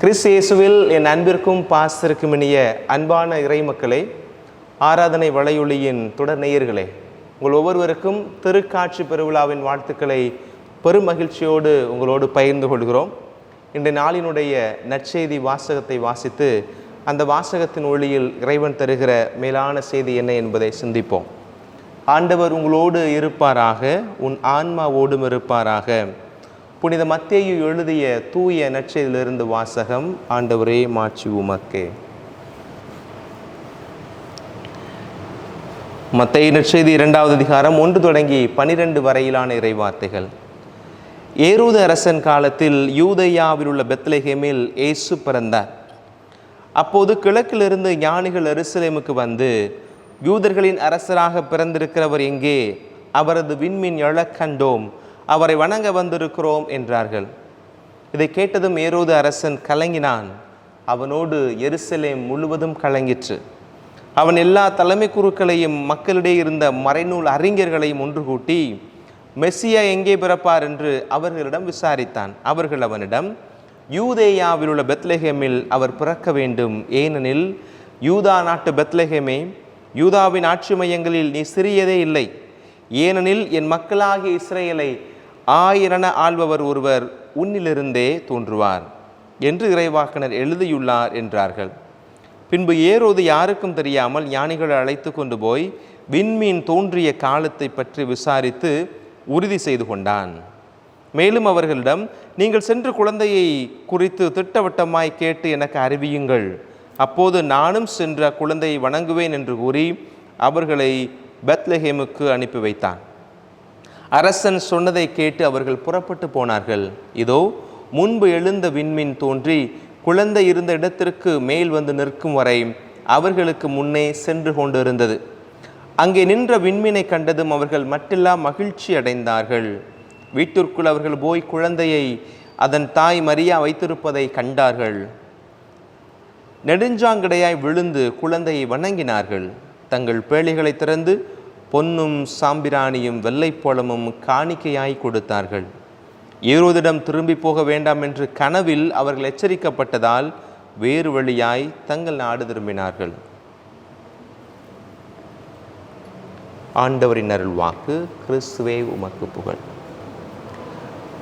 Chris இயேசுவில் என் அன்பிற்கும் பாசத்திற்கும் இனிய அன்பான இறைமக்களே ஆராதனை வலையொலியின் தொடர் நேயர்களே உங்கள் ஒவ்வொருவருக்கும் திருக்காட்சி பெருவிழாவின் வாழ்த்துக்களை பெரும் மகிழ்ச்சியோடு உங்களோடு பகிர்ந்து கொள்கிறோம். இன்றைய நாளினுடைய நற்செய்தி வாசகத்தை வாசித்து அந்த வாசகத்தின் ஒளியில் இறைவன் தருகிற மேலான செய்தி என்ன என்பதை சிந்திப்போம். ஆண்டவர் உங்களோடு இருப்பாராக உன் ஆன்மாவோடும் இருப்பாராக. புனித மத்தேயு எழுதிய தூய நற்செய்தியிலிருந்து வாசகம் ஆண்டவரே மாட்சி உமக்கே. மத்திய நற்செய்தி இரண்டாவது அதிகாரம் ஒன்று தொடங்கி பனிரெண்டு வரையிலான இறைவார்த்தைகள். ஏரூத அரசன் காலத்தில் யூதையாவில் உள்ள பெத்லேஹேமில் ஏசு பிறந்தார். அப்போது கிழக்கிலிருந்து ஞானிகள் எருசலேமுக்கு வந்து யூதர்களின் அரசராக பிறந்திருக்கிறவர் எங்கே? அவரது விண்மீன் எழக் கண்டோம் அவரை வணங்க வந்திருக்கிறோம் என்றார்கள். இதை கேட்டதும் ஏரோது அரசன் கலங்கினான். அவனோடு எருசலேம் முழுவதும் கலங்கிற்று. அவன் எல்லா தலைமை குருக்களையும் மக்களிடையே இருந்த மறைநூல் அறிஞர்களையும் ஒன்று கூட்டி மெஸ்ஸியா எங்கே பிறப்பார்? என்று அவர்களிடம் விசாரித்தான். அவர்கள் அவனிடம் யூதேயாவில் உள்ள பெத்லஹேமில் அவர் பிறக்க வேண்டும். ஏனெனில் யூதா நாட்டு பெத்லஹேமே யூதாவின் ஆட்சி மையங்களில் நீ சிறியதே இல்லை. ஏனெனில் என் மக்களாகிய இஸ்ரேலை ஆயிரன ஆள்பவர் ஒருவர் உன்னிலிருந்தே தோன்றுவார் என்று இறைவாக்கினர் எழுதியுள்ளார் என்றார்கள். பின்பு ஏரோது யாருக்கும் தெரியாமல் ஞானிகளை அழைத்து கொண்டு போய் விண்மீன் தோன்றிய காலத்தை பற்றி விசாரித்து உறுதி செய்து கொண்டான். மேலும் அவர்களிடம் நீங்கள் சென்று குழந்தையை குறித்து திட்டவட்டமாய் கேட்டு எனக்கு அறிவியுங்கள். அப்போது நானும் சென்று குழந்தையை வணங்குவேன் என்று கூறி அவர்களை பெத்லஹேமுக்கு அனுப்பி வைத்தான். அரசன் சொன்னதை கேட்டு அவர்கள் புறப்பட்டு போனார்கள். இதோ முன்பு எழுந்த விண்மீன் தோன்றி குழந்தை இருந்த இடத்திற்கு மேல் வந்து நிற்கும் வரை அவர்களுக்கு முன்னே சென்று கொண்டிருந்தது. அங்கே நின்ற விண்மீனை கண்டதும் அவர்கள் மட்டெல்லாம் மகிழ்ச்சி அடைந்தார்கள். வீட்டிற்குள் அவர்கள் போய் குழந்தையை அதன் தாய் மரியா வைத்திருப்பதை கண்டார்கள். நெடுஞ்சாங்கடையாய் விழுந்து குழந்தையை வணங்கினார்கள். தங்கள் பேழைகளை திறந்து பொன்னும் சாம்பிராணியும் வெள்ளைப்பழமும் காணிக்கையாய் கொடுத்தார்கள். ஏரோதிடம் திரும்பி போக வேண்டாம் என்று கனவில் அவர்கள் எச்சரிக்கப்பட்டதால் வேறு வழியாய் தங்கள் நாடு திரும்பினார்கள். ஆண்டவரின் அருள் வாக்கு கிறிஸ்துவே உமக்கு புகழ்.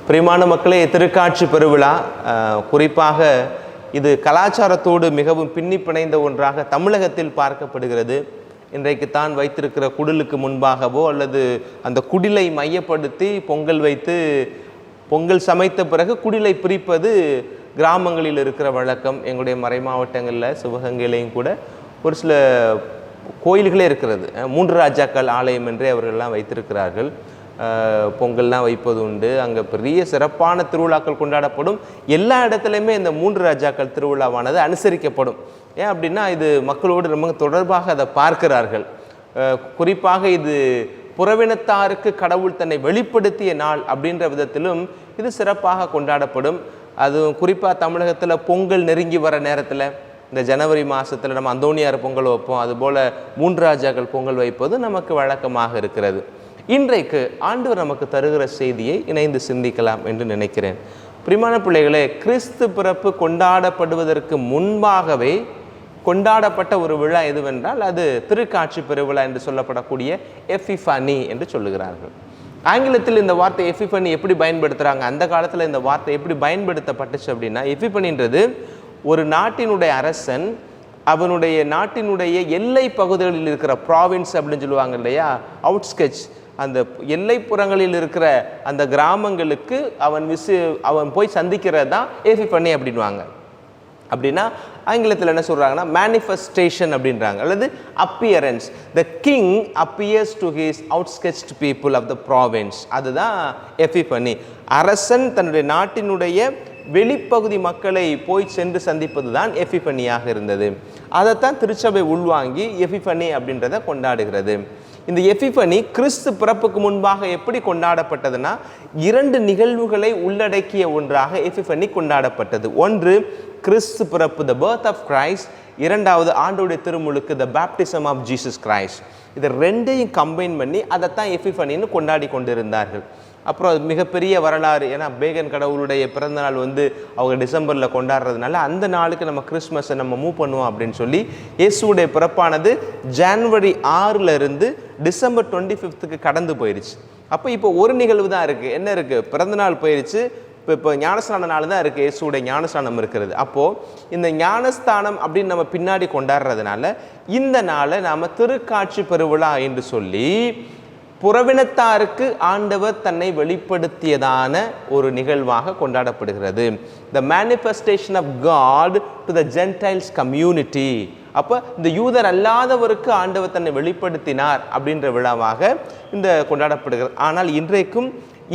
பிரிமான மக்களே திருக்காட்சி பெருவிழா குறிப்பாக இது கலாச்சாரத்தோடு மிகவும் பின்னி பிணைந்த ஒன்றாக தமிழகத்தில் பார்க்கப்படுகிறது. இன்றைக்கு தான் வைத்திருக்கிற குடிலுக்கு முன்பாகவோ அல்லது அந்த குடிலை மையப்படுத்தி பொங்கல் வைத்து பொங்கல் சமைத்த பிறகு குடிலை பிரிப்பது கிராமங்களில் இருக்கிற வழக்கம். எங்களுடைய மறை மாவட்டங்களில் சிவகங்கையிலையும் கூட ஒரு சில கோயில்களே இருக்கிறது. மூன்று ராஜாக்கள் ஆலயம் என்றே அவர்கள்லாம் வைத்திருக்கிறார்கள். பொங்கல்லாம் வைப்பது உண்டு. அங்கே பெரிய சிறப்பான திருவிழாக்கள் கொண்டாடப்படும். எல்லா இடத்துலையுமே இந்த மூன்று ராஜாக்கள் திருவிழாவானது அனுசரிக்கப்படும். ஏன் அப்படின்னா இது மக்களோடு ரொம்ப தொடர்பாக அதை பார்க்கிறார்கள். குறிப்பாக இது புறவினத்தாருக்கு கடவுள் தன்னை வெளிப்படுத்திய நாள் அப்படின்ற விதத்திலும் இது சிறப்பாக கொண்டாடப்படும். அதுவும் குறிப்பாக தமிழகத்தில் பொங்கல் நெருங்கி வர நேரத்தில் இந்த ஜனவரி மாதத்தில் நம்ம அந்தோணியார் பொங்கல் வைப்போம். அதுபோல் மூன்று ராஜாக்கள் பொங்கல் வைப்பது நமக்கு வழக்கமாக இருக்கிறது. இன்றைக்கு ஆண்டவர் நமக்கு தருகிற செய்தியை இணைந்து சிந்திக்கலாம் என்று நினைக்கிறேன். பிரிமான பிள்ளைகளே கிறிஸ்து பிறப்பு கொண்டாடப்படுவதற்கு முன்பாகவே கொண்டாடப்பட்ட ஒரு விழா எதுவென்றால் அது திருக்காட்சி பெருவிழா என்று சொல்லப்படக்கூடிய எஃபிஃபானி என்று சொல்லுகிறார்கள். ஆங்கிலத்தில் இந்த வார்த்தை எஃபிஃபனி எப்படி பயன்படுத்துகிறாங்க அந்த காலத்தில் இந்த வார்த்தை எப்படி பயன்படுத்தப்பட்டுச்சு அப்படின்னா எஃபிஃபனின்றது ஒரு நாட்டினுடைய அரசன் அவனுடைய நாட்டினுடைய எல்லை பகுதிகளில் இருக்கிற ப்ராவின்ஸ் அப்படின்னு சொல்லுவாங்க இல்லையா? அவுட்ஸ்கெச் அந்த எல்லைப்புறங்களில் இருக்கிற அந்த கிராமங்களுக்கு அவன் விசு அவன் போய் சந்திக்கிறது தான் எஃபிஃபனி அப்படின்வாங்க அப்படின்னா ஆங்கிலத்தில் என்ன சொல்கிறாங்கன்னா மேனிஃபெஸ்டேஷன் அப்படின்றாங்க. அல்லது appearance the king appears to his outstretched people of the province அதுதான் எஃபிஃபனி அரசன் தன்னுடைய நாட்டினுடைய வெளிப்பகுதி மக்களை போய் சென்று சந்திப்பது தான் எஃபிஃபனியாக இருந்தது. அதைத்தான் திருச்சபை உள்வாங்கி எஃபிபனி அப்படின்றத கொண்டாடுகிறது. இந்த எஃபிஃபனி கிறிஸ்து பிறப்புக்கு முன்பாக எப்படி கொண்டாடப்பட்டதுன்னா இரண்டு நிகழ்வுகளை உள்ளடக்கிய ஒன்றாக எஃபிஃபனி கொண்டாடப்பட்டது. ஒன்று கிறிஸ்து பிறப்பு த பர்த் ஆஃப் கிரைஸ்ட் இரண்டாவது ஆண்டோடைய திருமுழுக்கு the baptism of Jesus Christ இதை ரெண்டையும் கம்பைன் பண்ணி அதைத்தான் எஃபிஃபனின்னு கொண்டாடி கொண்டிருந்தார்கள். அப்புறம் அது மிகப்பெரிய வரலாறு. ஏன்னா பேகன் கடவுளுடைய பிறந்தநாள் வந்து அவங்க டிசம்பரில் கொண்டாடுறதுனால அந்த நாளுக்கு நம்ம கிறிஸ்மஸை நம்ம மூவ் பண்ணுவோம் அப்படின்னு சொல்லி இயேசுடைய பிறப்பானது ஜான்வரி ஆறுல இருந்து டிசம்பர் டுவெண்ட்டி ஃபிஃப்த்துக்கு கடந்து போயிடுச்சு அப்போ இப்போ ஒரு நிகழ்வு தான் இருக்குது என்ன இருக்குது பிறந்தநாள் போயிடுச்சு இப்போ இப்போ ஞானஸ்தான நாள் தான் இருக்குது இயேசுடைய ஞானஸ்தானம் இருக்கிறது. அப்போது இந்த ஞானஸ்தானம் அப்படின்னு நம்ம பின்னாடி கொண்டாடுறதுனால இந்த நாளை நாம் திருக்காட்சி பெருவிழா என்று சொல்லி புறவினத்தாருக்கு ஆண்டவர் தன்னை வெளிப்படுத்தியதான ஒரு நிகழ்வாக கொண்டாடப்படுகிறது. The manifestation of God to the gentiles community அப்போ இந்த யூதர் அல்லாதவருக்கு ஆண்டவர் தன்னை வெளிப்படுத்தினார் அப்படின்ற விழாவாக இந்த கொண்டாடப்படுகிறது. ஆனால் இன்றைக்கும்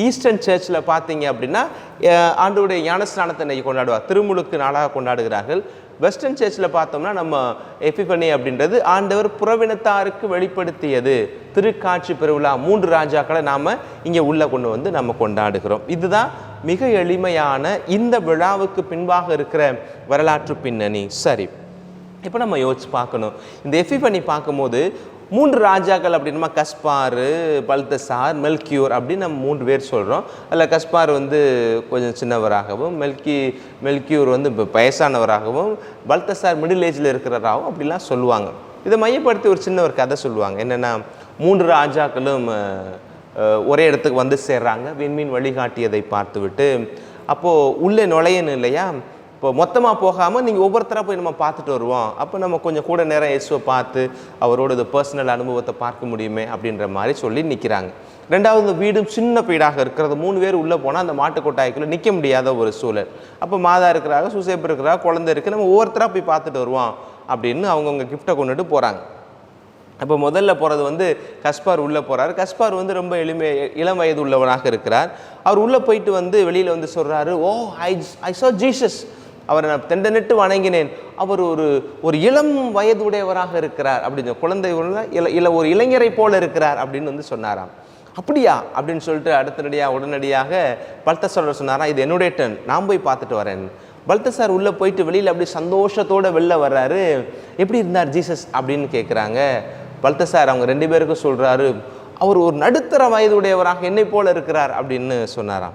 ஈஸ்டர்ன் சர்ச்சில் பார்த்தீங்க அப்படின்னா ஆண்டவுடைய ஆண்டவருடைய ஞானஸ்நானத்தை கொண்டாடுவார். திருமுழுக்கு நாளாக கொண்டாடுகிறார்கள். வெஸ்டர்ன் சர்ச்சில் பார்த்தோம்னா நம்ம எபிபனி அப்படின்றது ஆண்டவர் புறவினத்தாருக்கு வெளிப்படுத்தியது. திருக்காட்சி பெருவிழா மூன்று ராஜாக்களை நாம் இங்கே உள்ளே கொண்டு வந்து நம்ம கொண்டாடுகிறோம். இதுதான் மிக எளிமையான இந்த விழாவுக்கு பின்பாக இருக்கிற வரலாற்று பின்னணி. சரி இப்போ நம்ம யோசிச்சு பார்க்கணும். இந்த எஃபிபனி பார்க்கும்போது மூன்று ராஜாக்கள் அப்படின்னா கஸ்பார் பல்தசார் மெல்கியூர் அப்படின்னு நம்ம மூன்று பேர் சொல்கிறோம் அதில் கஸ்பார் வந்து கொஞ்சம் சின்னவராகவும் மெல்கி மெல்கியூர் வந்து இப்போ வயசானவராகவும் பல்தசார் மிடில் ஏஜில் இருக்கிறவராகவும் அப்படிலாம் சொல்லுவாங்க. இதை மையப்படுத்தி ஒரு சின்ன ஒரு கதை சொல்லுவாங்க. என்னென்னா மூன்று ராஜாக்களும் ஒரே இடத்துக்கு வந்து சேர்றாங்க. விண்மீன் வழிகாட்டியதை பார்த்துவிட்டு அப்போது உள்ளே நுழையணும் இல்லையா? இப்போ மொத்தமாக போகாமல் நீங்கள் ஒவ்வொருத்தராக போய் நம்ம பார்த்துட்டு வருவோம். அப்போ நம்ம கொஞ்சம் கூட நேரம் இயேசுவை பார்த்து அவரோட இது பர்சனல் அனுபவத்தை பார்க்க முடியுமே அப்படின்ற மாதிரி சொல்லி நிற்கிறாங்க ரெண்டாவது வீடும் சின்ன வீடாக இருக்கிறது. மூணு பேர் உள்ளே போனால் அந்த மாட்டு கொட்டாய்க்குள்ளே நிற்க முடியாத ஒரு சூழல். அப்போ மாதா இருக்கிறாங்க சுசேப்பு இருக்கிறா குழந்தை இருக்குது நம்ம ஒவ்வொருத்தராக போய் பார்த்துட்டு வருவோம் அப்படின்னு அவங்கவுங்க கிஃப்ட்டை கொண்டுட்டு போகிறாங்க அப்போ முதல்ல போகிறது வந்து கஸ்பார் உள்ளே போகிறார் கஸ்பார் வந்து ரொம்ப எளிமை இளம் வயது உள்ளவனாக இருக்கிறார். அவர் உள்ளே போயிட்டு வந்து வெளியில் வந்து சொல்கிறாரு ஓ ஐ ஐ சோ ஜீசஸ் அவரை நான் தெண்டனிட்டு வணங்கினேன். அவர் ஒரு ஒரு இளம் வயதுடையவராக இருக்கிறார் அப்படின்னு குழந்தை உள்ள இல்லை ஒரு இளைஞரை போல இருக்கிறார் அப்படின்னு வந்து சொன்னாராம். அப்படியா? அப்படின்னு சொல்லிட்டு அடுத்தபடியாக உடனடியாக பல்தசார் சொன்னாராம் இது என்னுடைய டர்ன் நான் போய் பார்த்துட்டு வரேன். பல்தசார் உள்ளே போயிட்டு வெளியில் அப்படி சந்தோஷத்தோடு வெளில வர்றாரு. எப்படி இருந்தார் ஜீசஸ்? அப்படின்னு கேட்குறாங்க பல்தசார் அவங்க ரெண்டு பேருக்கும் சொல்கிறாரு அவர் ஒரு நடுத்தர வயதுடையவராக என்னை போல இருக்கிறார் அப்படின்னு சொன்னாராம்.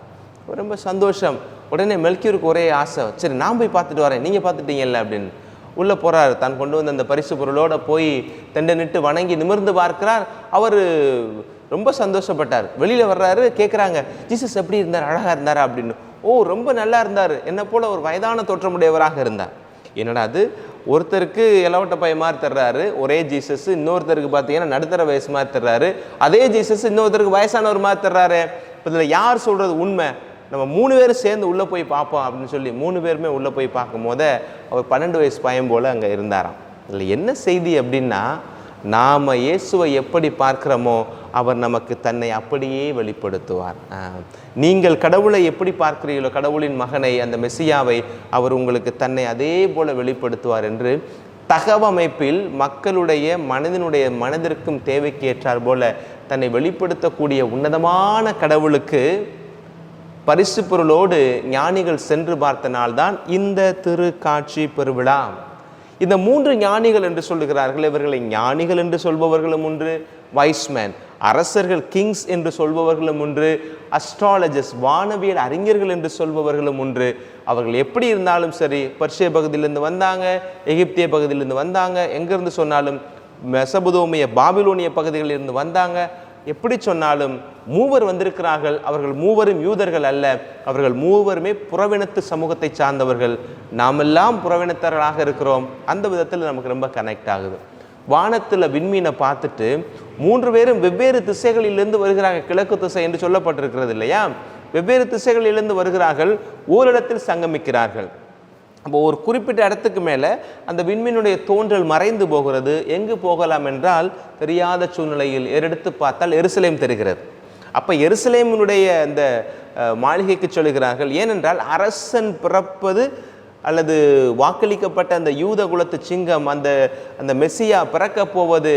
ரொம்ப சந்தோஷம். உடனே மெல்கியூருக்கு ஒரே ஆசை. சரி நான் போய் பார்த்துட்டு வரேன். நீங்கள் பார்த்துட்டீங்கல்ல அப்படின்னு. உள்ளே போகிறார் தான் கொண்டு வந்த அந்த பரிசு பொருளோடு போய் தெண்டை நிட்டு வணங்கி நிமிர்ந்து பார்க்கிறார். அவர் ரொம்ப சந்தோஷப்பட்டார். வெளியில் வர்றாரு கேட்குறாங்க ஜீசஸ் எப்படி இருந்தார்? அழகாக இருந்தாரா? அப்படின்னு. ஓ ரொம்ப நல்லா இருந்தார். என்னை போல் ஒரு வயதான தோற்றமுடையவராக இருந்தார். என்னடா அது? ஒருத்தருக்கு இளவட்ட பையன் மாதிரி தர்றாரு. ஒரே ஜீசஸ் இன்னொருத்தருக்கு பார்த்தீங்கன்னா நடுத்தர வயசு மாதிரி தர்றாரு. அதே ஜீசஸ் இன்னொருத்தருக்கு வயசானவர் மாதிரி தர்றாரு. இதில் யார் சொல்கிறது உண்மை? நம்ம மூணு பேரும் சேர்ந்து உள்ளே போய் பார்ப்போம் அப்படின்னு சொல்லி மூணு பேருமே உள்ளே போய் பார்க்கும் போது அவர் பன்னெண்டு வயசு பையன் போல் அங்கே இருந்தாராம். இதில் என்ன செய்தி அப்படின்னா நாம் இயேசுவை எப்படி பார்க்குறோமோ அவர் நமக்கு தன்னை அப்படியே வெளிப்படுத்துவார். நீங்கள் கடவுளை எப்படி பார்க்கிறீர்களோ கடவுளின் மகனை அந்த மெசியாவை அவர் உங்களுக்கு தன்னை அதே போல் வெளிப்படுத்துவார் என்று தகவமைப்பில் மக்களுடைய மனதினுடைய மனதிற்கும் தேவைக்கு ஏற்றார் போல தன்னை வெளிப்படுத்தக்கூடிய உன்னதமான கடவுளுக்கு பரிசு பொருளோடு ஞானிகள் சென்று பார்த்த நாள்தான் இந்த திருக்காட்சி பெருவிழா. இந்த மூன்று ஞானிகள் என்று சொல்லுகிறார்கள் இவர்களை ஞானிகள் என்று சொல்பவர்களும் ஒன்று வைஸ்மேன் அரசர்கள் கிங்ஸ் என்று சொல்பவர்களும் ஒன்று அஸ்ட்ராலஜர்ஸ் வானவியல் அறிஞர்கள் என்று சொல்பவர்களும் ஒன்று அவர்கள் எப்படி இருந்தாலும் சரி பர்ஷிய பகுதியிலிருந்து வந்தாங்க எகிப்திய பகுதியிலிருந்து வந்தாங்க எங்கேருந்து சொன்னாலும் மெசபுதோமிய பாபிலோனிய பகுதிகளிலிருந்து வந்தாங்க எப்படி சொன்னாலும் மூவர் வந்திருக்கிறார்கள் அவர்கள் மூவரும் யூதர்கள் அல்ல அவர்கள் மூவருமே புறவினத்து சமூகத்தை சார்ந்தவர்கள். நாமெல்லாம் புறவினத்தர்களாக இருக்கிறோம். அந்த விதத்தில் நமக்கு ரொம்ப கனெக்ட் ஆகுது. வானத்தில் விண்மீனை பார்த்துட்டு மூன்று பேரும் வெவ்வேறு திசைகளிலிருந்து வருகிறாங்க கிழக்கு திசை என்று சொல்லப்பட்டிருக்கிறது இல்லையா? வெவ்வேறு திசைகளிலிருந்து வருகிறார்கள். ஓரிடத்தில் சங்கமிக்கிறார்கள். அப்போ ஒரு குறிப்பிட்ட இடத்துக்கு மேலே அந்த விண்மீனுடைய தோன்றல் மறைந்து போகிறது. எங்கு போகலாம் என்றால் தெரியாத சூழ்நிலையில் ஏறெடுத்து பார்த்தால் எருசலேம் தெரிகிறது. அப்போ எருசலேமினுடைய அந்த மாளிகைக்கு சொல்லுகிறார்கள் ஏனென்றால் அரசன் பிறப்பது அல்லது வாக்களிக்கப்பட்ட அந்த யூத குலத்து சிங்கம் அந்த அந்த மெஸ்ஸியா பிறக்கப் போவது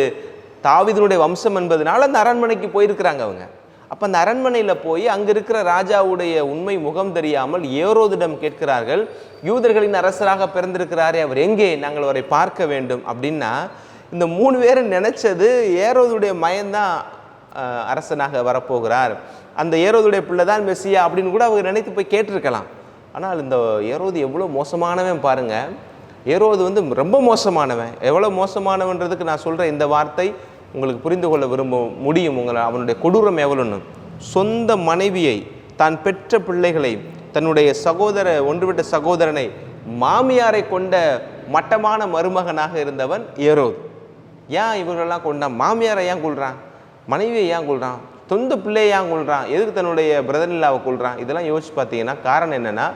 தாவிதனுடைய வம்சம் என்பதனால அந்த அரண்மனைக்கு போயிருக்கிறாங்க அவங்க. அப்போ அந்த அரண்மனையில் போய் அங்கே இருக்கிற ராஜாவுடைய உண்மை முகம் தெரியாமல் ஏரோதிடம் கேட்கிறார்கள் யூதர்களின் அரசராக பிறந்திருக்கிறாரே அவர் எங்கே? நாங்கள் அவரை பார்க்க வேண்டும். அப்படின்னா இந்த மூணு பேரும் நினச்சது ஏரோதுடைய மயந்தான் அரசனாக வரப்போகிறார். அந்த ஏரோதுடைய பிள்ளை தான் மெஸ்ஸியா அப்படின்னு கூட அவங்க நினைத்து போய் கேட்டிருக்கலாம். ஆனால் இந்த ஏரோது எவ்வளோ மோசமானவன் பாருங்கள் ஏரோது வந்து ரொம்ப மோசமானவன். எவ்வளோ மோசமானவன்றதுக்கு நான் சொல்கிறேன் இந்த வார்த்தை. உங்களுக்கு புரிந்து கொள்ள விரும்ப முடியும் உங்களை அவனுடைய கொடூரம் எவ்வளோன்னு சொந்த மனைவியை தான் பெற்ற பிள்ளைகளை தன்னுடைய சகோதர ஒன்றுவிட்ட சகோதரனை மாமியாரை கொண்ட மட்டமான மருமகனாக இருந்தவன் ஏரோது. ஏன் இவர்களெல்லாம் கொண்டான் மாமியாரை ஏன் கொள்றான் மனைவியை ஏன் கொள்றான் சொந்த பிள்ளையை ஏன் கொள்றான் எதுக்கு தன்னுடைய பிரதனில்லாவை கொள்றான் இதெல்லாம் யோசிச்சு பார்த்தீங்கன்னா காரணம் என்னென்னா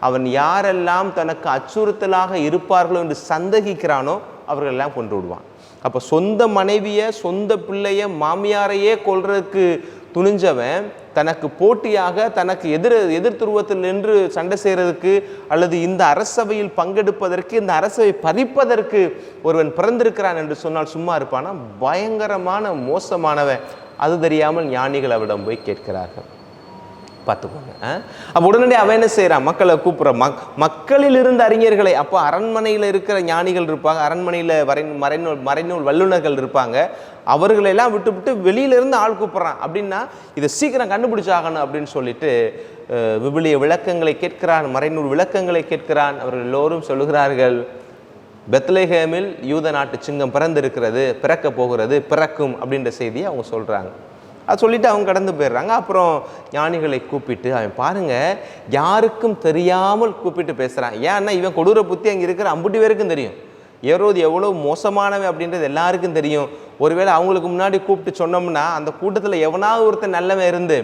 அவன் யாரெல்லாம் தனக்கு அச்சுறுத்தலாக இருப்பார்களோ என்று சந்தேகிக்கிறானோ அவர்களெல்லாம் கொண்டு விடுவான். அப்போ சொந்த மனைவியை சொந்த பிள்ளைய மாமியாரையே கொல்றதுக்கு துணிஞ்சவன் தனக்கு போட்டியாக தனக்கு எதிர் எதிர் துருவத்தில் நின்று சண்டை செய்கிறதுக்கு அல்லது இந்த அரசவையில் பங்கெடுப்பதற்கு இந்த அரசவை பறிப்பதற்கு ஒருவன் பிறந்திருக்கிறான் என்று சொன்னால் சும்மா இருப்பானா? பயங்கரமான மோசமானவன். அது தெரியாமல் ஞானிகள் அவரிடம் போய் கேட்கிறார்கள். பார்த்துக்கோங்க அப்போ உடனடியாக அவன் என்ன செய்கிறான் மக்களை கூப்பிட்ற மக் மக்களில் இருந்த அறிஞர்களை அப்போ அரண்மனையில் இருக்கிற ஞானிகள் இருப்பாங்க அரண்மனையில் வரை மறைநூல் மறைநூல் வல்லுநர்கள் இருப்பாங்க. அவர்களெல்லாம் விட்டு விட்டு வெளியிலிருந்து ஆள் கூப்பிட்றான். அப்படின்னா இதை சீக்கிரம் கண்டுபிடிச்சாகணும் அப்படின்னு சொல்லிட்டு விபிலிய விளக்கங்களை கேட்கிறான் மறைநூல் விளக்கங்களை கேட்கிறான். அவர்கள் எல்லோரும் சொல்லுகிறார்கள் பெத்லேஹேமில் யூத நாட்டு சிங்கம் பிறந்திருக்கிறது பிறக்க போகிறது பிறக்கும் அப்படின்ற செய்தியை அவங்க சொல்கிறாங்க அது சொல்லிவிட்டு அவங்க கடந்து போயிடுறாங்க. அப்புறம் ஞானிகளை கூப்பிட்டு அவன் பாருங்கள் யாருக்கும் தெரியாமல் கூப்பிட்டு பேசுகிறான் ஏன்னா இவன் கொடூர புத்தி அங்கே இருக்கிற அம்புட்டி பேருக்கும் தெரியும். ஏரோது எவ்வளோ மோசமானவன் அப்படின்றது எல்லாருக்கும் தெரியும். ஒருவேளை அவங்களுக்கு முன்னாடி கூப்பிட்டு சொன்னோம்னா அந்த கூட்டத்தில் எவனாவது ஒருத்தன் நல்லவன் இருந்து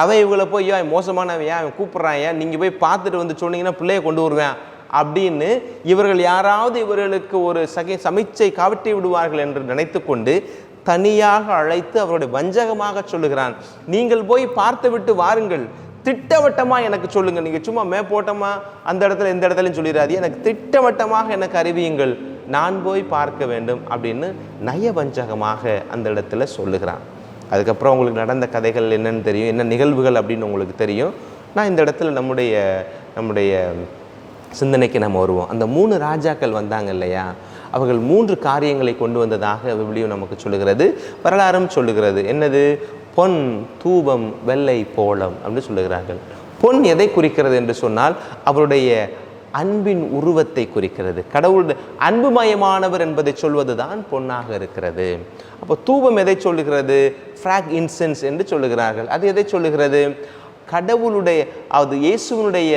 அவன் இவங்களை போய் அவன் மோசமானவன் ஏன் அவன் கூப்பிட்றான்? ஏன் நீங்கள் போய் பார்த்துட்டு வந்து சொன்னீங்கன்னா பிள்ளைய கொண்டு வருவேன். அப்படின்னு இவர்கள் யாராவது இவர்களுக்கு ஒரு சகை சமிச்சை காவட்டி விடுவார்கள் என்று நினைத்து கொண்டு தனியாக அழைத்து அவருடைய வஞ்சகமாக சொல்லுகிறான். நீங்கள் போய் பார்த்து விட்டு வாருங்கள். திட்டவட்டமா எனக்கு சொல்லுங்க. நீங்க சும்மா மே போட்டோமா? அந்த இடத்துல இந்த இடத்துலையும் சொல்லிடாது எனக்கு திட்டவட்டமாக எனக்கு அறிவியுங்கள். நான் போய் பார்க்க வேண்டும் அப்படின்னு நயவஞ்சகமாக அந்த இடத்துல சொல்லுகிறான். அதுக்கப்புறம் உங்களுக்கு நடந்த கதைகள் என்னன்னு தெரியும். என்ன நிகழ்வுகள் அப்படின்னு உங்களுக்கு தெரியும். நான் இந்த இடத்துல நம்முடைய நம்முடைய சிந்தனைக்கு நம்ம வருவோம். அந்த மூணு ராஜாக்கள் வந்தாங்க இல்லையா? அவர்கள் மூன்று காரியங்களை கொண்டு வந்ததாக விவிலியம் நமக்கு சொல்லுகிறது. வரலாறும் சொல்லுகிறது. என்னது? பொன் தூபம் வெள்ளை போலம் அப்படின்னு சொல்லுகிறார்கள். பொன் எதை குறிக்கிறது என்று சொன்னால் அவருடைய அன்பின் உருவத்தை குறிக்கிறது. கடவுள் அன்புமயமானவர் என்பதை சொல்வது தான் பொன்னாக இருக்கிறது. அப்போ தூபம் எதை சொல்லுகிறது? ஃப்ராக் இன்சென்ஸ் என்று சொல்லுகிறார்கள். அது எதை சொல்லுகிறது? கடவுளுடைய அது இயேசுவினுடைய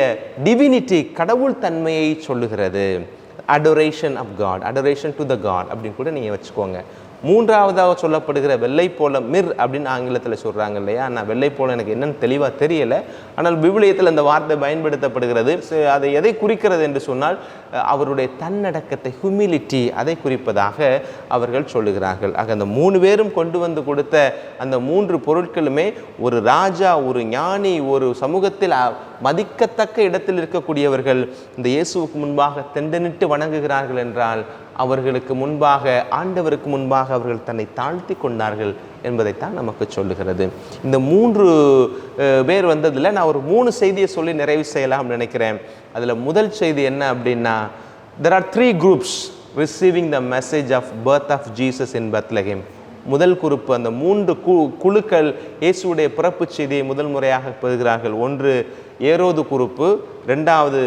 டிவினிட்டி கடவுள் தன்மையை சொல்லுகிறது. Adoration of God adoration to the God அப்படின்னு கூட நீங்கள் வச்சுக்கோங்க. மூன்றாவதாக சொல்லப்படுகிற வெள்ளை போல மிர் அப்படின்னு ஆங்கிலத்தில் சொல்கிறாங்க இல்லையா? நான் வெள்ளை போல எனக்கு என்னன்னு தெளிவாக தெரியல. ஆனால் விவிலியத்தில் அந்த வார்த்தை பயன்படுத்தப்படுகிறது. அதை எதை குறிக்கிறது என்று சொன்னால் அவருடைய தன்னடக்கத்தை ஹியூமிலிட்டி அதை குறிப்பதாக அவர்கள் சொல்லுகிறார்கள். ஆக அந்த மூணு பேரும் கொண்டு வந்து கொடுத்த அந்த மூன்று பொருட்களுமே ஒரு ராஜா ஒரு ஞானி ஒரு சமூகத்தில் மதிக்கத்தக்க இடத்தில் இருக்கக்கூடியவர்கள் இந்த இயேசுவுக்கு முன்பாக தெண்டனிட்டு வணங்குகிறார்கள் என்றால் அவர்களுக்கு முன்பாக ஆண்டவருக்கு முன்பாக அவர்கள் தன்னை தாழ்த்தி கொண்டார்கள் என்பதைத்தான் நமக்கு சொல்லுகிறது. இந்த மூன்று பேர் வந்ததில் நான் ஒரு மூணு செய்தியை சொல்லி நிறைவு செய்யலாம்னு நினைக்கிறேன். அதில் முதல் செய்தி என்ன அப்படின்னா there are three groups receiving the message of birth of Jesus in Bethlehem. முதல் குறிப்பு அந்த மூன்று கு குழுக்கள் இயேசுவுடைய பிறப்பு செய்தியை முதல் முறையாக பெறுகிறார்கள். ஒன்று ஏரோது குறிப்பு. ரெண்டாவது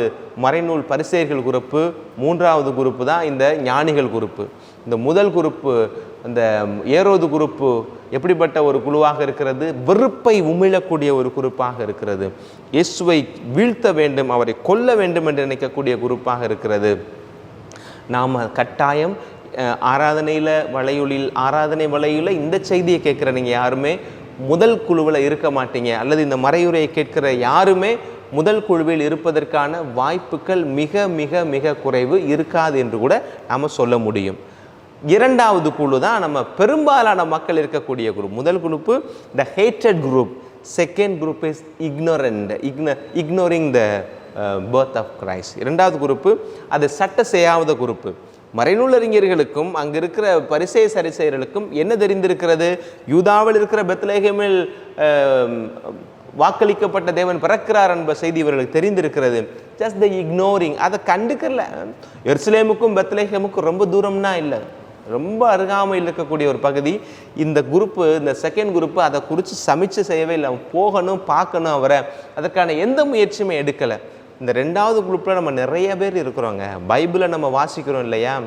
மறைநூல் பரிசெயர்கள் குறிப்பு. மூன்றாவது குறிப்பு தான் இந்த ஞானிகள் குறிப்பு. இந்த முதல் குறிப்பு அந்த ஏரோது குறிப்பு எப்படிப்பட்ட ஒரு குழுவாக இருக்கிறது? வெறுப்பை உமிழக்கூடிய ஒரு குறிப்பாக இருக்கிறது. இயேசுவை வீழ்த்த வேண்டும் அவரை கொல்ல வேண்டும் என்று நினைக்கக்கூடிய குறிப்பாக இருக்கிறது. நாம் கட்டாயம் ஆராதனையில் வலையொலியில் ஆராதனை வலையில் இந்த செய்தியை கேட்குற நீங்கள் யாருமே முதல் குழுவில் இருக்க மாட்டீங்க. அல்லது இந்த மறையுரையை கேட்கிற யாருமே முதல் குழுவில் இருப்பதற்கான வாய்ப்புகள் மிக மிக மிக குறைவு இருக்காது என்று கூட நாம் சொல்ல முடியும். இரண்டாவது குழு தான் நம்ம பெரும்பாலான மக்கள் இருக்கக்கூடிய குரூப் முதல் group the hated group second group is ignorant ign ignoring the birth of Christ இரண்டாவது குரூப்பு அது சட்ட செய்யாத குரூப்பு மறைநூலறிஞர்களுக்கும் அங்கு இருக்கிற பரிசை சரிசெயர்களுக்கும் என்ன தெரிந்திருக்கிறது? யூதாவில் இருக்கிற பெத்லேகமில் வாக்களிக்கப்பட்ட தேவன் பிறக்கிறார் என்ப செய்தி இவர்களுக்கு தெரிந்திருக்கிறது. ஜஸ்ட் த இக்னோரிங் அதை கண்டுக்கல. எருசலேமுக்கும் பெத்லேகமுக்கும் ரொம்ப தூரம்னா இல்லை. ரொம்ப அருகாமையில் இருக்கக்கூடிய ஒரு பகுதி. இந்த குரூப்பு இந்த செகண்ட் குரூப்பு அதை குறித்து சமைச்சு செய்யவே இல்லை. அவன் போகணும் பார்க்கணும் அவரை. அதற்கான எந்த முயற்சியுமே எடுக்கலை. இந்த ரெண்டாவது குரூப்பில் நம்ம நிறைய பேர் இருக்கிறோங்க. பைபிளை நம்ம வாசிக்கிறோம் இல்லையா?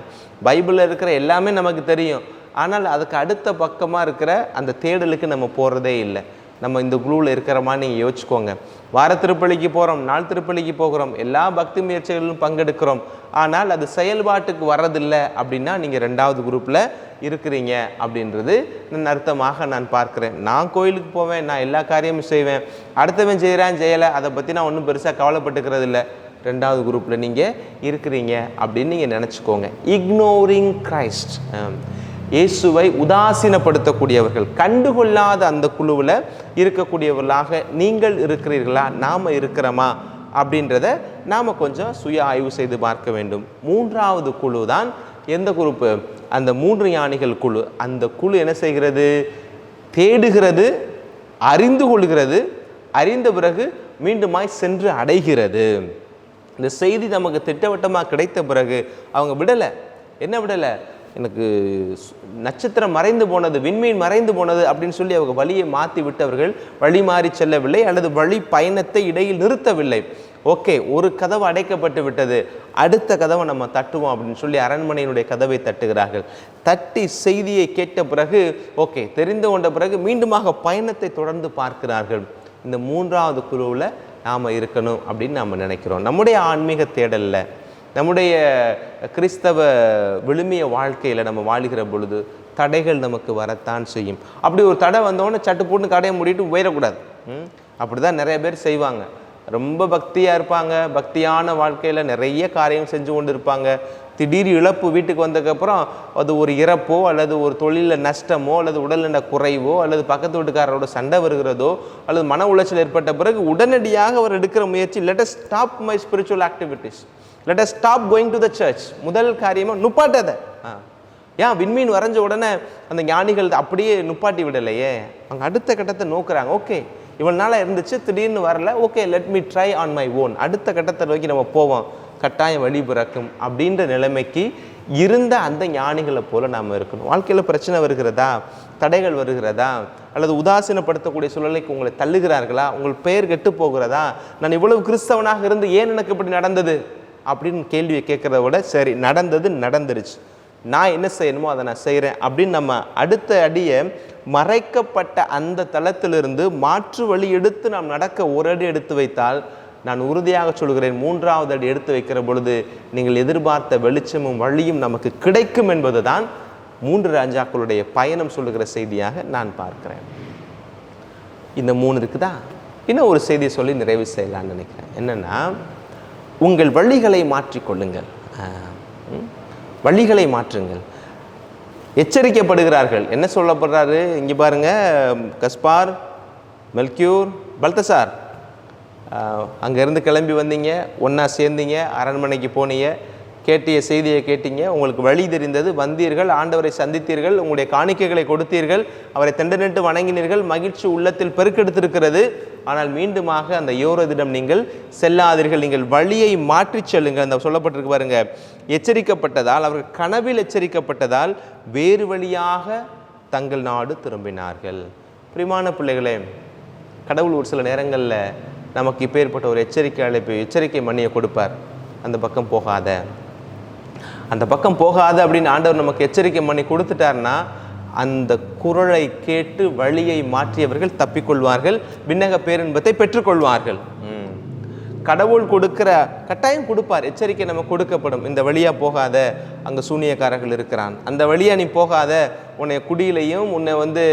பைபிளில் இருக்கிற எல்லாமே நமக்கு தெரியும். ஆனால் அதுக்கு அடுத்த பக்கமாக இருக்கிற அந்த தேடலுக்கு நம்ம போகிறதே இல்லை. நம்ம இந்த குழுவில் இருக்கிறமா நீங்கள் யோசிச்சுக்கோங்க. வார திருப்பலிக்கு போகிறோம் நாள் திருப்பலிக்கு போகிறோம் எல்லா பக்தி முயற்சிகளிலும் பங்கெடுக்கிறோம். ஆனால் அது செயல்பாட்டுக்கு வர்றதில்லை அப்படின்னா நீங்கள் ரெண்டாவது குரூப்பில் இருக்கிறீங்க அப்படின்றது நான் அர்த்தமாக நான் பார்க்குறேன். நான் கோயிலுக்கு போவேன் நான் எல்லா காரியமும் செய்வேன். அடுத்தவன் செய்கிறான் செய்யலை அதை பற்றி நான் ஒன்றும் பெருசாக கவலைப்பட்டுக்கிறது இல்லை. ரெண்டாவது குரூப்பில் நீங்கள் இருக்கிறீங்க அப்படின்னு நீங்கள் நினச்சிக்கோங்க. இக்னோரிங் கிரைஸ்ட் இயேசுவை உதாசீனப்படுத்தக்கூடியவர்கள் கண்டுகொள்ளாத அந்த குழுவில் இருக்கக்கூடியவர்களாக நீங்கள் இருக்கிறீர்களா? நாம் இருக்கிறோமா? அப்படின்றத நாம் கொஞ்சம் சுய ஆய்வு செய்து பார்க்க வேண்டும். மூன்றாவது குழு தான் எந்த குரூப்பு? அந்த மூன்று யானைகள் குழு. அந்த குழு என்ன செய்கிறது? தேடுகிறது அறிந்து கொள்கிறது அறிந்த பிறகு மீண்டுமாய் சென்று அடைகிறது. இந்த செய்தி நமக்கு திட்டவட்டமாக கிடைத்த பிறகு அவங்க விடலை. என்ன விடலை? எனக்கு நட்சத்திரம் மறைந்து போனது விண்மீன் மறைந்து போனது அப்படின்னு சொல்லி அவங்க வழியை மாற்றி விட்டவர்கள் வழி மாறி செல்லவில்லை அல்லது வழி பயணத்தை இடையில் நிறுத்தவில்லை. ஓகே ஒரு கதவு அடைக்கப்பட்டு விட்டது அடுத்த கதவை நம்ம தட்டுவோம் அப்படின்னு சொல்லி அரண்மனையினுடைய கதவை தட்டுகிறார்கள். தட்டி செய்தியை கேட்ட பிறகு ஓகே தெரிந்து கொண்ட பிறகு மீண்டுமாக பயணத்தை தொடர்ந்து பார்க்கிறார்கள். இந்த மூன்றாவது குழுவில் நாம் இருக்கணும் அப்படின்னு நாம் நினைக்கிறோம். நம்முடைய ஆன்மீக தேடலில் நம்முடைய கிறிஸ்தவ விழுமிய வாழ்க்கையில் நம்ம வாழ்கிற பொழுது தடைகள் நமக்கு வரத்தான் செய்யும். அப்படி ஒரு தடை வந்தோடனே சட்டு போட்டு கடையை மூடிட்டு உயரக்கூடாது. அப்படி தான் நிறைய பேர் செய்வாங்க. ரொம்ப பக்தியாக இருப்பாங்க. பக்தியான வாழ்க்கையில் நிறைய காரியம் செஞ்சு கொண்டு இருப்பாங்க. திடீர் இழப்பு வீட்டுக்கு வந்ததுக்கப்புறம் அது ஒரு இறப்போ அல்லது ஒரு தொழிலில் நஷ்டமோ அல்லது உடல்நல குறைவோ அல்லது பக்கத்து வீட்டுக்காரரோட சண்டை வருகிறதோ அல்லது மன உளைச்சல் ஏற்பட்ட பிறகு உடனடியாக அவர் எடுக்கிற முயற்சி let stop my spiritual activities let us stop going to the church முதல் காரியமாக நுப்பாட்டதை. ஆ. ஏன்? விண்மீன் வரைஞ்ச உடனே அந்த ஞானிகள் அப்படியே நுப்பாட்டி விடலையே. அவங்க அடுத்த கட்டத்தை நோக்குறாங்க. ஓகே இவனால இருந்துச்சு திடீர்னு வரல. Okay let me try on my own அடுத்த கட்டத்தை நோக்கி நம்ம போவோம். கட்டாயம் வழி பிறக்கும் அப்படின்ற நிலைமைக்கு இருந்த அந்த ஞானிகளை போல நாம் இருக்கணும். வாழ்க்கையில் பிரச்சனை வருகிறதா? தடைகள் வருகிறதா? அல்லது உதாசீனப்படுத்தக்கூடிய சூழ்நிலைக்கு உங்களை தள்ளுகிறார்களா? உங்கள் பெயர் கெட்டு போகிறதா? நான் இவ்வளவு கிறிஸ்தவனாக இருந்து ஏன் எனக்கு இப்படி நடந்தது? அப்படின்னு கேள்வியை கேட்குறத விட சரி நடந்தது நடந்துருச்சு. நான் என்ன செய்யணுமோ அதை நான் செய்கிறேன் அப்படின்னு நம்ம அடுத்த அடியை மறைக்கப்பட்ட அந்த தளத்திலிருந்து மாற்று வழி எடுத்து நாம் நடக்க ஒரு அடி எடுத்து வைத்தால் நான் உறுதியாக சொல்கிறேன் மூன்றாவது அடி எடுத்து வைக்கிற பொழுது நீங்கள் எதிர்பார்த்த வெளிச்சமும் வழியும் நமக்கு கிடைக்கும் என்பதுதான் மூன்று ராஜாக்களுடைய பயணம் சொல்லுகிற செய்தியாக நான் பார்க்கிறேன். இந்த மூணு இருக்குதா? இன்னும் ஒரு செய்தியை சொல்லி நிறைவு செய்யலாம்னு நினைக்கிறேன். என்னன்னா உங்கள் வழிகளை மாற்றிக்கொள்ளுங்கள் வழிகளை மாற்றுங்கள். எச்சரிக்கப்படுகிறார்கள். என்ன சொல்லப்படுறாரு? இங்கே பாருங்க கஸ்பார் மெல்கியூர் பல்தசார். அங்கேருந்து கிளம்பி வந்தீங்க ஒன்றா சேர்ந்தீங்க அரண்மனைக்கு போனீங்க. கேட்டிய செய்தியை கேட்டீங்க உங்களுக்கு வழி தெரிந்தது வந்தீர்கள் ஆண்டவரை சந்தித்தீர்கள் உங்களுடைய காணிக்கைகளை கொடுத்தீர்கள் அவரை தண்டனிட்டு வணங்கினீர்கள் மகிழ்ச்சி உள்ளத்தில் பெருக்கெடுத்திருக்கிறது. ஆனால் மீண்டுமாக அந்த யோரதிடம் நீங்கள் செல்லாதீர்கள் நீங்கள் வழியை மாற்றிச் செல்லுங்கள். அந்த சொல்லப்பட்டிருக்கு பாருங்க எச்சரிக்கப்பட்டதால் அவர்கள் கனவில் எச்சரிக்கப்பட்டதால் வேறு வழியாக தங்கள் நாடு திரும்பினார்கள். பிரிமான பிள்ளைகளே கடவுள் ஒரு சில நேரங்களில் நமக்கு இப்பேற்பட்ட ஒரு எச்சரிக்கை அழைப்பு எச்சரிக்கை மணியை கொடுப்பார். அந்த பக்கம் போகாத. அந்த பக்கம் போகாத அப்படின்னு ஆண்டவர் நமக்கு எச்சரிக்கை பண்ணி கொடுத்துட்டாருன்னா அந்த குரலை கேட்டு வழியை மாற்றியவர்கள் தப்பிக்கொள்வார்கள் விண்ணக பேரின்பத்தை பெற்றுக்கொள்வார்கள். ம். கடவுள் கொடுக்கிற கட்டாயம் கொடுப்பார். எச்சரிக்கை நம்ம கொடுக்கப்படும். இந்த வழியாக போகாத அங்கே சூனியக்காரர்கள் இருக்கிறான். அந்த வழியாக நீ போகாத உன்னை குடியிலையும் உன்னை வந்து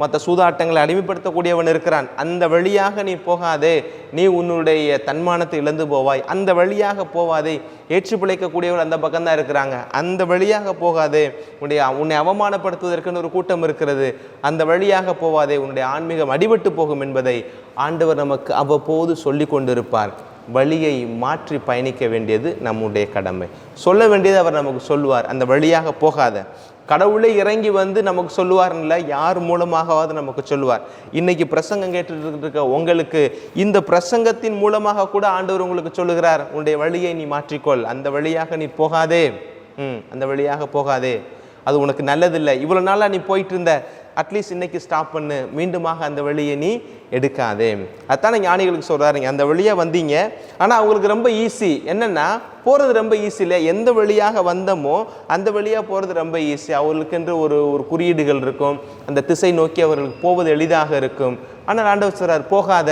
மற்ற சூதாட்டங்களை அடிமைப்படுத்தக்கூடியவன் இருக்கிறான். அந்த வழியாக நீ போகாதே. நீ உன்னுடைய தன்மானத்தை இழந்து போவாய். அந்த வழியாக போவாதே. ஏற்று பிழைக்கக்கூடியவர்கள் அந்த பக்கம்தான் இருக்கிறாங்க. அந்த வழியாக போகாதே. உன்னுடைய உன்னை அவமானப்படுத்துவதற்குன்னு ஒரு கூட்டம் இருக்கிறது. அந்த வழியாக போவாதே. உன்னுடைய ஆன்மீகம் அடிபட்டு போகும் என்பதை ஆண்டவர் நமக்கு அவ்வப்போது சொல்லி கொண்டிருப்பார். வழியை மாற்றி பயணிக்க வேண்டியது நம்முடைய கடமை. சொல்ல வேண்டியது அவர் நமக்கு சொல்லுவார். அந்த வழியாக போகாத. கடவுளே இறங்கி வந்து நமக்கு சொல்லுவார்ல யார் மூலமாகவாவது நமக்கு சொல்லுவார். இன்னைக்கு பிரசங்கம் கேட்டுட்டு இருக்க உங்களுக்கு இந்த பிரசங்கத்தின் மூலமாக கூட ஆண்டவர் உங்களுக்கு சொல்லுகிறார் உன்னுடைய வழியை நீ மாற்றிக்கொள். அந்த வழியாக நீ போகாதே. ம் அந்த வழியாக போகாதே. அது உனக்கு நல்லதில்லை. இவ்வளோ நாளாக நீ போயிட்டு இருந்த அட்லீஸ்ட் இன்னைக்கு ஸ்டாப் பண்ணு. மீண்டுமாக அந்த வழியை நீ எடுக்காதே. அதான ஞானிகளுக்கு சொல்கிறாருங்க அந்த வழியாக வந்தீங்க. ஆனால் அவங்களுக்கு ரொம்ப ஈஸி என்னென்னா போகிறது ரொம்ப ஈஸி இல்லை எந்த வழியாக வந்தோமோ அந்த வழியாக போகிறது ரொம்ப ஈஸி அவர்களுக்கென்று ஒரு ஒரு குறியீடுகள் இருக்கும். அந்த திசை நோக்கி அவர்களுக்கு போவது எளிதாக இருக்கும். ஆனால் ஆண்டவர் சொல்கிறார் போகாத.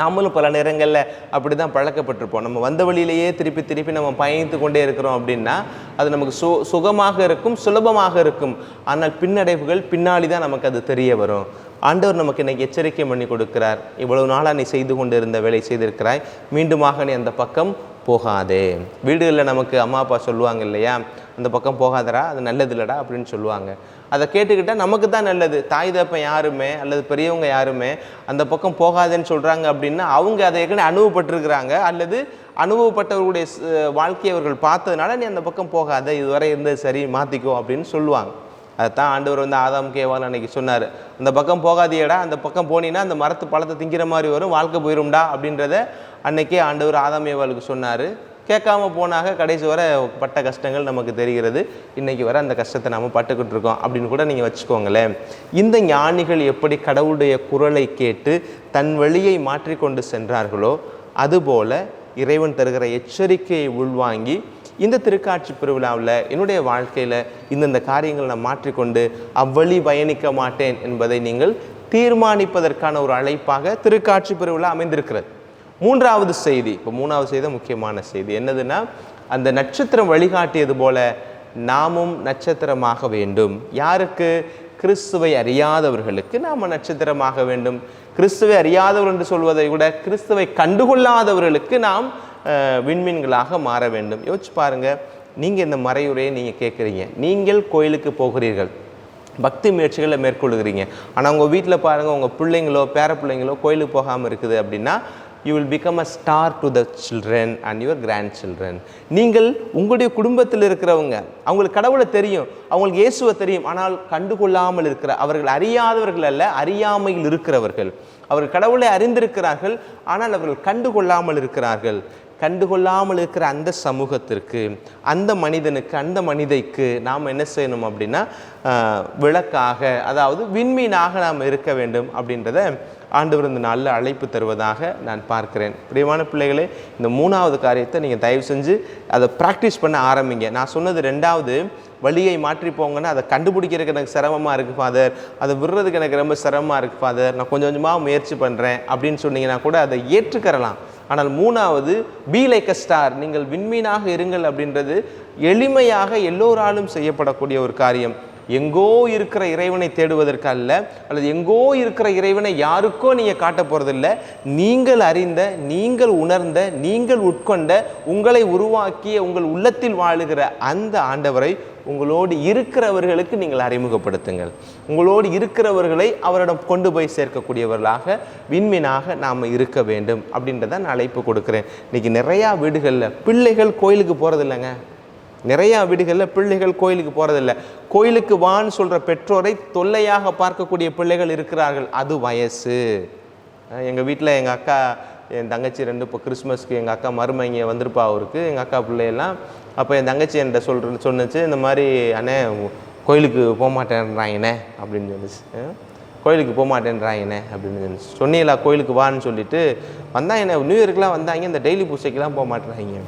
நாமளும் பல நேரங்களில் அப்படி தான் பழக்கப்பட்டிருப்போம். நம்ம வந்த வழியிலேயே திருப்பி திருப்பி நம்ம பயணித்து கொண்டே இருக்கிறோம் அப்படின்னா அது நமக்கு சு சுகமாக இருக்கும் சுலபமாக இருக்கும். ஆனால் பின்னடைவுகள் பின்னாடி தான் நமக்கு அது தெரிய வரும். ஆண்டவர் நமக்கு இன்னைக்கு எச்சரிக்கை பண்ணி கொடுக்கிறார். இவ்வளவு நாளாக நீ செய்து கொண்டு இருந்த வேலை செய்திருக்கிறாய். மீண்டுமாக நீ அந்த பக்கம் போகாதே. வீடுகளில் நமக்கு அம்மா அப்பா சொல்லுவாங்க இல்லையா? அந்த பக்கம் போகாதடா அது நல்லது இல்லடா அப்படின்னு சொல்லுவாங்க. அதை கேட்டுக்கிட்டால் நமக்கு தான் நல்லது. தாய் தப்பன் யாருமே அல்லது பெரியவங்க யாருமே அந்த பக்கம் போகாதேன்னு சொல்கிறாங்க அப்படின்னா அவங்க அதை ஏற்கனவே அனுபவப்பட்டிருக்கிறாங்க. அல்லது அனுபவப்பட்டவர்களுடைய வாழ்க்கையை அவர்கள் பார்த்ததுனால நீ அந்த பக்கம் போகாத இதுவரை இருந்தது சரி மாற்றிக்கோ அப்படின்னு சொல்லுவாங்க. அதைத்தான் ஆண்டவர் வந்து ஆதாம் கேவால் அன்னைக்கு சொன்னார். அந்த பக்கம் போகாதியடா அந்த பக்கம் போனீங்கன்னா அந்த மரத்து பழத்தை திங்கிற மாதிரி வரும் வாழ்க்கை போயிரும்டா அப்படின்றத அன்னைக்கே ஆண்டவர் ஆதாம் ஏவாளுக்கு சொன்னார். கேட்காம போனாக கடைசி வரை பட்ட கஷ்டங்கள் நமக்கு தெரிகிறது. இன்றைக்கி வர அந்த கஷ்டத்தை நாம் பட்டுக்கிட்டு இருக்கோம் அப்படின்னு கூட நீங்கள் வச்சுக்கோங்களேன். இந்த ஞானிகள் எப்படி கடவுளுடைய குரலை கேட்டு தன் வழியை மாற்றிக்கொண்டு சென்றார்களோ அதுபோல இறைவன் தருகிற எச்சரிக்கையை உள்வாங்கி இந்த திருக்காட்சி பெருவிழாவில் என்னுடைய வாழ்க்கையில் இந்தந்த காரியங்களை நான் மாற்றிக்கொண்டு அவ்வழி பயணிக்க மாட்டேன் என்பதை நீங்கள் தீர்மானிப்பதற்கான ஒரு அழைப்பாக திருக்காட்சி பெருவிழா அமைந்திருக்கிறது. மூன்றாவது செய்தி இப்போ மூணாவது செய்தி முக்கியமான செய்தி. என்னதுன்னா அந்த நட்சத்திரம் வழிகாட்டியது போல நாமும் நட்சத்திரமாக வேண்டும். யாருக்கு? கிறிஸ்துவை அறியாதவர்களுக்கு நாம் நட்சத்திரமாக வேண்டும். கிறிஸ்துவை அறியாதவர் என்று சொல்வதை விட கிறிஸ்துவை கண்டுகொள்ளாதவர்களுக்கு நாம் விண்மீன்களாக மாற வேண்டும். யோசிச்சு பாருங்க நீங்கள் இந்த மறையுரையை நீங்கள் கேட்குறீங்க. நீங்கள் கோயிலுக்கு போகிறீர்கள். பக்தி முயற்சிகளை மேற்கொள்கிறீங்க. ஆனால் உங்கள் வீட்டில் பாருங்கள் உங்கள் பிள்ளைங்களோ பேர பிள்ளைங்களோ கோயிலுக்கு போகாமல் இருக்குது அப்படின்னா you will become a star to the children and your grandchildren நீங்கள் உங்களுடைய குடும்பத்தில் இருக்கிறவங்க அவங்களுக்கு கடவுளை தெரியும் அவங்களுக்கு இயேசுவை தெரியும் ஆனால் கண்டுகொள்ளாமல் இருக்கிற அவர்கள் அறியாதவர்கள் அல்ல அறியாமையில் இருக்கிறவர்கள். அவர்கள் கடவுளை அறிந்திருக்கிறார்கள் ஆனால் அவர்கள் கண்டுகொள்ளாமல் இருக்கிறார்கள். கண்டுகொள்ளாமல் இருக்கிற அந்த சமூகத்திற்கு அந்த மனிதனுக்கு அந்த மனிதைக்கு நாம் என்ன செய்யணும் அப்படின்னா விளக்காக அதாவது விண்மீனாக நாம் இருக்க வேண்டும் அப்படின்றத ஆண்டவர் இந்த நாளில் அழைப்பு தருவதாக நான் பார்க்கிறேன். பிரியமான பிள்ளைகளே இந்த மூணாவது காரியத்தை நீங்கள் தயவு செஞ்சு அதை ப்ராக்டிஸ் பண்ண ஆரம்பிங்க. நான் சொன்னது ரெண்டாவது வழியை மாற்றி போங்கன்னா அதை கண்டுபிடிக்கிறதுக்கு எனக்கு சிரமமாக இருக்குது ஃபாதர் அதை விடுறதுக்கு எனக்கு ரொம்ப சிரமமாக இருக்குது ஃபாதர் நான் கொஞ்சம் கொஞ்சமாக முயற்சி பண்ணுறேன் அப்படின்னு சொன்னீங்கன்னா கூட அதை ஏற்றுக்கறலாம் ஆனால் மூணாவது பி லைக் அ ஸ்டார் நீங்கள் விண்மீனாக இருங்கள் அப்படின்றது எளிமையாக எல்லோராலும் செய்யப்படக்கூடிய ஒரு காரியம். எங்கோ இருக்கிற இறைவனை தேடுவதற்கு அல்ல அல்லது எங்கோ இருக்கிற இறைவனை யாருக்கோ நீங்கள் காட்ட போகிறதில்ல நீங்கள் அறிந்த நீங்கள் உணர்ந்த நீங்கள் உட்கொண்ட உங்களை உருவாக்கிய உங்கள் உள்ளத்தில் வாழுகிற அந்த ஆண்டவரை உங்களோடு இருக்கிறவர்களுக்கு நீங்கள் அறிமுகப்படுத்துங்கள். உங்களோடு இருக்கிறவர்களை அவரிடம் கொண்டு போய் சேர்க்கக்கூடியவர்களாக விண்மீனாக நாம் இருக்க வேண்டும் அப்படின்றத நான் அழைப்பு கொடுக்குறேன். இன்றைக்கி நிறையா வீடுகளில் பிள்ளைகள் கோயிலுக்கு போகிறதில்லைங்க நிறையா வீடுகளில் பிள்ளைகள் கோயிலுக்கு போகிறதில்ல கோயிலுக்கு வான்னு சொல்கிற பெற்றோரை தொல்லையாக பார்க்கக்கூடிய பிள்ளைகள் இருக்கிறார்கள். அது வயசு. எங்கள் வீட்டில் எங்கள் அக்கா என் தங்கச்சி ரெண்டு இப்போ கிறிஸ்மஸ்க்கு எங்கள் அக்கா மருமங்க வந்திருப்பா அவருக்கு. எங்கள் அக்கா பிள்ளையெல்லாம். அப்போ என் தங்கச்சி என்கிட்ட சொல்கிற சொன்னுச்சு இந்த மாதிரி அண்ணே கோயிலுக்கு போக மாட்டேன்றாங்கண்ணே அப்படின்னு சொன்னிச்சு. கோயிலுக்கு போக மாட்டேன்றாங்கண்ணே அப்படின்னு சொன்னிச்சு. சொன்னீங்களா கோயிலுக்கு வான்னு சொல்லிட்டு வந்தாங்க நியூ இயர்க்கெலாம் வந்தாங்க இந்த டெய்லி பூஜைக்கெல்லாம் போக மாட்டேறாங்க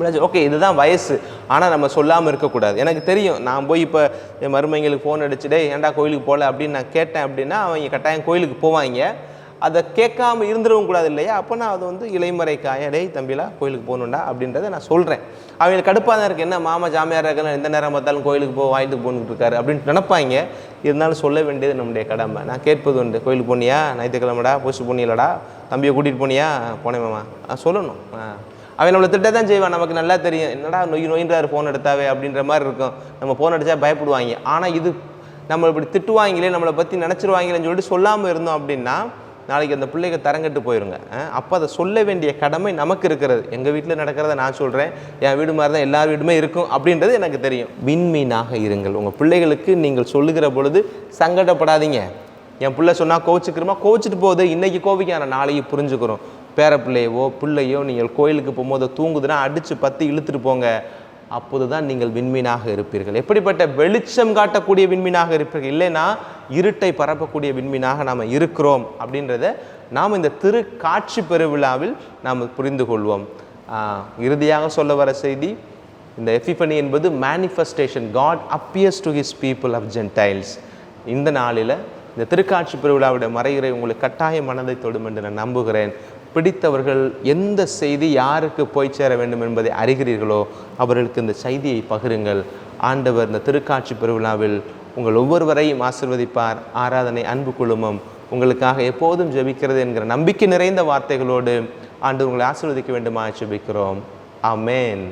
ஓகே இதுதான் வயசு. ஆனால் நம்ம சொல்லாமல் இருக்கக்கூடாது. எனக்கு தெரியும் நான் போய் இப்போ என் மருமங்களுக்கு ஃபோன் அடிச்சுடே ஏன்டா கோயிலுக்கு போகல அப்படின்னு நான் கேட்டேன் அப்படின்னா அவங்க கட்டாயம் கோயிலுக்கு போவாங்க. அதை கேட்காம இருந்துடவும் கூடாது இல்லையா? அப்போ நான் அது வந்து இலைமறை காய டேய் தம்பிலா கோயிலுக்கு போகணுண்டா அப்படின்றத நான் சொல்கிறேன் அவங்களுக்கு கடுப்பாக தான் இருக்குது என்ன மாமா ஜாமியார் இருக்கலாம் எந்த நேரம் பார்த்தாலும் கோயிலுக்கு போ வாங்கிட்டு போகணுட்டு இருக்காரு அப்படின்னு நினைப்பாங்க. இருந்தாலும் சொல்ல வேண்டியது நம்முடைய கடமை. நான் கேட்பது உண்டு. கோயிலுக்கு போனியா? ஞாயிற்றுக்கிழமடா? பூசி போனியலடா தம்பியை கூட்டிகிட்டு போனியா? போனேன் மாமா. ஆ, சொல்லணும். ஆ. அவன் நம்மளை திட்ட தான் செய்வான். நமக்கு நல்லா தெரியும். என்னடா நொய் நொயின்றாரு ஃபோன் எடுத்தாவே அப்படின்ற மாதிரி இருக்கும். நம்ம ஃபோன் அடித்தா பயப்படுவாங்க. ஆனால் இது நம்ம இப்படி திட்டுவாங்களே நம்மளை பற்றி நினச்சிருவாங்களேன்னு சொல்லிட்டு சொல்லாமல் இருந்தோம் அப்படின்னா நாளைக்கு அந்த பிள்ளைங்க தரங்கட்டு போயிருங்க. அப்போ அதை சொல்ல வேண்டிய கடமை நமக்கு இருக்கிறது. எங்கள் வீட்டில் நடக்கிறத நான் சொல்கிறேன் என் வீடு மாதிரி தான் எல்லார் வீடுமே இருக்கும் அப்படின்றது எனக்கு தெரியும். விண்மீனாக இருங்கள். உங்கள் பிள்ளைகளுக்கு நீங்கள் சொல்லுகிற பொழுது சங்கடப்படாதீங்க. என் பிள்ளை சொன்னால் கோவிச்சுக்கிறோமா கோவிச்சிட்டு போகுது. இன்றைக்கி கோவிக்கான நாளைக்கு புரிஞ்சுக்கிறோம். பேரப்பிள்ளையவோ பிள்ளையோ நீங்கள் கோயிலுக்கு போகும்போது தூங்குதுன்னா அடித்து பத்து இழுத்துட்டு போங்க. அப்போது தான் நீங்கள் விண்மீனாக இருப்பீர்கள். எப்படிப்பட்ட வெளிச்சம் காட்டக்கூடிய விண்மீனாக இருப்பீர்கள்? இல்லைன்னா இருட்டை பரப்பக்கூடிய விண்மீனாக நாம் இருக்கிறோம் அப்படின்றத நாம் இந்த திரு காட்சி பெருவிழாவில் நாம் புரிந்து கொள்வோம். இறுதியாக சொல்ல வர செய்தி இந்த எஃபிபனி என்பது manifestation God appears to his people of gentiles இந்த நாளில் இந்த திருக்காட்சி பெருவிழாவுடைய மறையுறை உங்களுக்கு கட்டாய மனதை தொடும் என்று நான் நம்புகிறேன். பிடித்தவர்கள் எந்த செய்தி யாருக்கு போய் சேர வேண்டும் என்பதை அறிகிறீர்களோ அவர்களுக்கு இந்த செய்தியை பகிருங்கள். ஆண்டவர் இந்த திருக்காட்சி பெருவிழாவில் உங்கள் ஒவ்வொருவரையும் ஆசிர்வதிப்பார். ஆராதனை அன்பு குழுமம் உங்களுக்காக எப்போதும் ஜெபிக்கிறது என்கிற நம்பிக்கை நிறைந்த வார்த்தைகளோடு ஆண்டு உங்களை ஆசிர்வதிக்க வேண்டுமா ஜெபிக்கிறோம். அமேன்